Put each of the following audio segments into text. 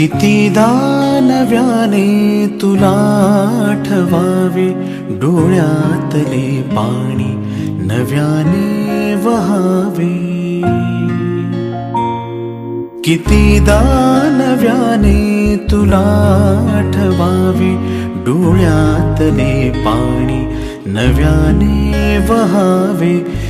कितीदा नव्याने तुला आठवावे? डोळ्यातले पाणी नव्याने वहावे. कितीदा नव्याने तुला आठवावे? डोळ्यातले पाणी नव्याने वहावे.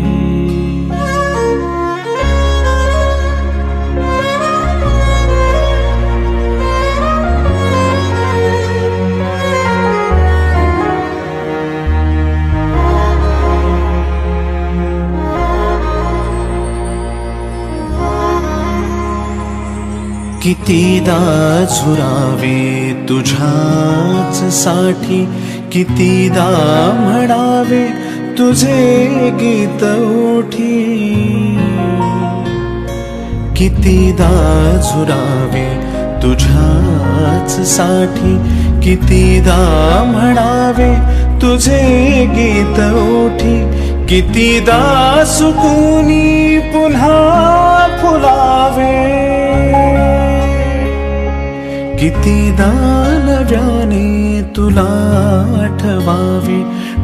कितीदा झुरावे तुझ्याच साठी कितीदा म्हणावे तुझे गीत उठी. कितीदा झुरावे तुझ्याच साठी कितीदा म्हणावे तुझे गीत उठी. कितीदा सुकुनी पुन्हा फुला कितीदा नव्याने तुला आठवावे.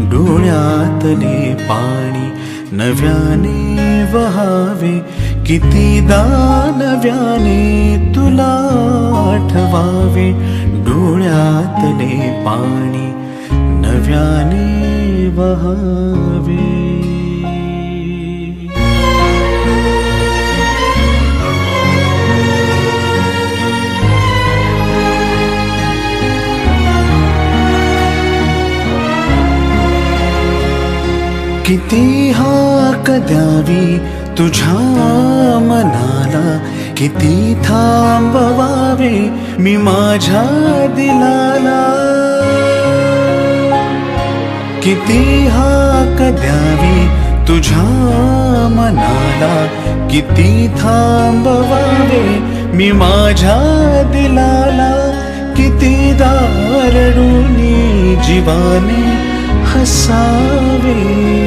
डोळ्यातले पाणी नव्याने वहावे. कितीदा नव्याने तुला आठवावे. डोळ्यातले पाणी नव्याने वहावे. किती हाक द्यावी तुझ्या मनाला किती थांबवावे मी माझ्या दिलाला. किती हाक द्यावी तुझ्या मनाला किती थांबवावे मी माझ्या दिलाला. किती दारडूनी जीवाने हसावे.